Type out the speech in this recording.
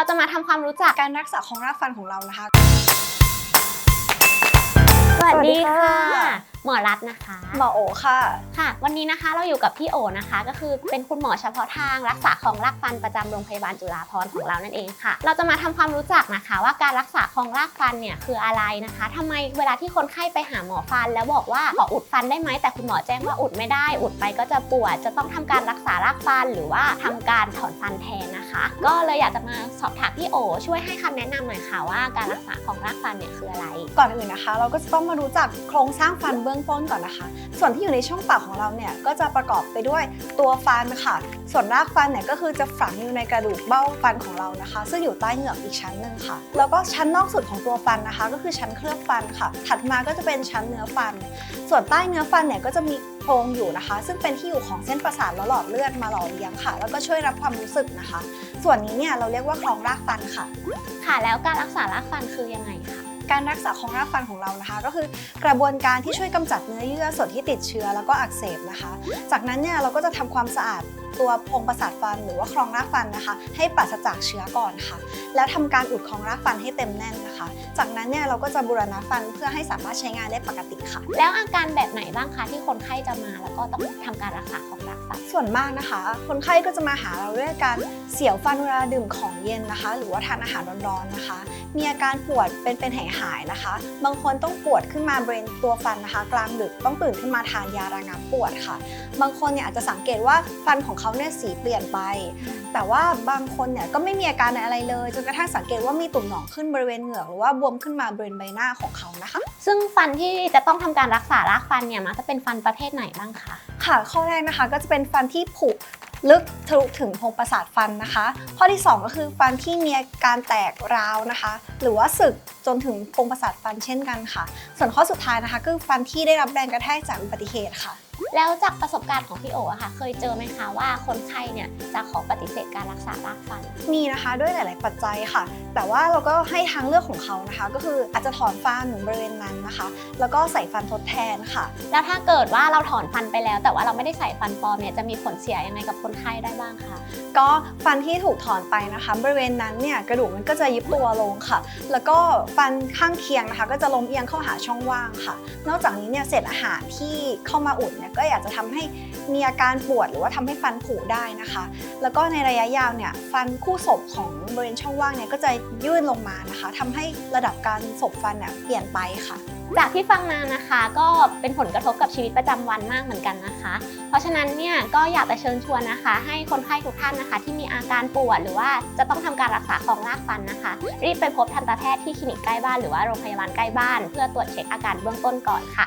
เราจะมาทำความรู้จักการรักษาของรากฟันของเรานะคะ สวัสดีสวัสดีค่ะค่ะห มอรัตน์นะคะ หมอโอค่ะ ค่ะ วันนี้นะคะเราอยู่กับพี่โอนะคะ ก็คือเป็นคุณหมอเฉพาะทางรักษาของรากฟันประจำโรงพยาบาลจุฬาภรณ์ของเรานั่นเองค่ะ เราจะมาทำความรู้จักนะคะ ว่าการรักษาของรากฟันเนี่ยคืออะไรนะคะทำไมเวลาที่คนไข้ไปหาหมอฟัน แล้วบอกว่าขออุดฟันได้ไหมแต่คุณหมอแจ้งว่าอุดไม่ได้ อุดไปก็จะปวด จะต้องทำการรักษารากฟันหรือว่าทำการถอนฟันแทนนะคะ ก็เลยอยากจะมาสอบถามพี่โอ ช่วยให้คำแนะนำหน่อยค่ะว่าการรักษาของรากฟันเนี่ยคืออะไร ก่อนอื่นนะคะ เราก็จะต้องมารู้จักโครงสร้างฟันเบื้องต้นก่อนนะคะ ส่วนที่อยู่ในช่องปากของเราเนี่ยก็จะประกอบไปด้วยตัวฟันค่ะ ส่วนรากฟันเนี่ยก็คือจะฝังอยู่ในกระดูกเบ้าฟันของเรานะคะ ซึ่งอยู่ใต้เหงือกอีกชั้นหนึ่งค่ะ แล้วก็ชั้นนอกสุดของตัวฟันนะคะ ก็คือชั้นเคลือบฟันค่ะ ถัดมาก็จะเป็นชั้นเนื้อฟัน ส่วนใต้เนื้อฟันเนี่ยก็จะมีโพรงอยู่นะคะ ซึ่งเป็นที่อยู่ของเส้นประสาทและหลอดเลือดมาหล่อเลี้ยงค่ะ แล้วก็ช่วยรับความรู้สึกนะคะ ส่วนนี้เนี่ยเราเรียกว่าคลองรากฟันค่ะ ค่ะแล้วการรักษารากฟันคือยังไงคะ การรักษาของรากฟันของเรานะคะ ก็คือกระบวนการที่ช่วยกำจัดเนื้อเยื่อส่วนที่ติดเชื้อแล้วก็อักเสบนะคะ จากนั้นเนี่ยเราก็จะทำความสะอาดตัวโพรงประสาทฟันหรือว่าคลองรากฟันนะคะ ให้ปราศจากเชื้อก่อนค่ะ แล้วทำการอุดคลองรากฟันให้เต็มแน่นนะคะ จากนั้นเนี่ยเราก็จะบูรณะฟันเพื่อให้สามารถใช้งานได้ปกติค่ะ แล้วอาการแบบไหนบ้างคะที่คนไข้จะมาแล้วก็ต้องทำการรักษาของรากฟันส่วนมากนะคะ คนไข้ก็จะมาหาเราด้วยอาการเสียวฟันเวลาดื่มของเย็นนะคะ หรือว่าทานอาหารร้อนๆนะคะ มีอาการปวดเป็นเป็นหายหายๆนะคะ บางคนต้องปวดขึ้นมาบริเวณตัวฟันนะคะ กลางดึกต้องตื่นขึ้นมาทานยาระงับปวดค่ะ บางคนเนี่ยอาจจะสังเกตว่าฟันของเขาเนี่ยสีเปลี่ยนไป แต่ว่าบางคนเนี่ยก็ไม่มีอาการอะไรเลยจนกระทั่งสังเกตว่ามีตุ่มหนองขึ้นบริเวณเหงือกหรือว่าบวมขึ้นมาบริเวณใบหน้าของเขานะคะ ซึ่งฟันที่จะต้องทำการรักษารากฟันเนี่ยมักจะเป็นฟันประเภทไหนบ้างคะค่ะ ข้อแรกนะคะก็จะเป็นฟันที่ผุ ลึกทะลุถึงโพรงประสาทฟันนะคะ ข้อที่ 2 ก็คือฟันที่มีการแตกร้าวนะคะ หรือว่าสึกจนถึงโพรงประสาทฟันเช่นกันค่ะ ส่วนข้อสุดท้ายนะคะ คือฟันที่ได้รับแรงกระแทกจากอุบัติเหตุค่ะ แล้วจากประสบการณ์ของพี่โออะค่ะ เคยเจอไหมคะว่าคนไข้เนี่ยจะขอปฏิเสธการรักษารากฟัน มีนะคะด้วยหลาย ๆ ปัจจัยค่ะ แต่ว่าเราก็ให้ทางเลือกของเขานะคะ ก็คืออาจจะถอนฟันบริเวณนั้นนะคะ แล้วก็ใส่ฟันทดแทนค่ะ แล้วถ้าเกิดว่าเราถอนฟันไปแล้ว แต่ว่าเราไม่ได้ใส่ฟันปลอมเนี่ยจะมีผลเสียยังไงกับคนไข้ได้บ้างคะก็ฟันที่ถูกถอนไปนะคะ บริเวณนั้นเนี่ยกระดูกมันก็จะยุบตัวลงค่ะ แล้วก็ฟันข้างเคียงนะคะ ก็จะล้มเอียงเข้าหาช่องว่างค่ะ นอกจากนี้เนี่ยเศษอาหารที่เข้ามาอุดเนี่ยก็อยากจะทำให้มีอาการปวดหรือว่าทำให้ฟันผุได้นะคะ แล้วก็ในระยะยาวเนี่ยฟันคู่ศพของบริเวณช่องว่างเนี่ยก็จะยื่นลงมานะคะทำให้ระดับการศพฟันเนี่ยเปลี่ยนไปค่ะ จากที่ฟังมานะคะ ก็เป็นผลกระทบกับชีวิตประจำวันมากเหมือนกันนะคะ เพราะฉะนั้นเนี่ยก็อยากจะเชิญชวนนะคะ ให้คนไข้ทุกท่านนะคะ ที่มีอาการปวดหรือว่าจะต้องทำการรักษาของรากฟันนะคะ รีบไปพบทันตแพทย์ที่คลินิกใกล้บ้านหรือว่าโรงพยาบาลใกล้บ้าน เพื่อตรวจเช็คอาการเบื้องต้นก่อนค่ะ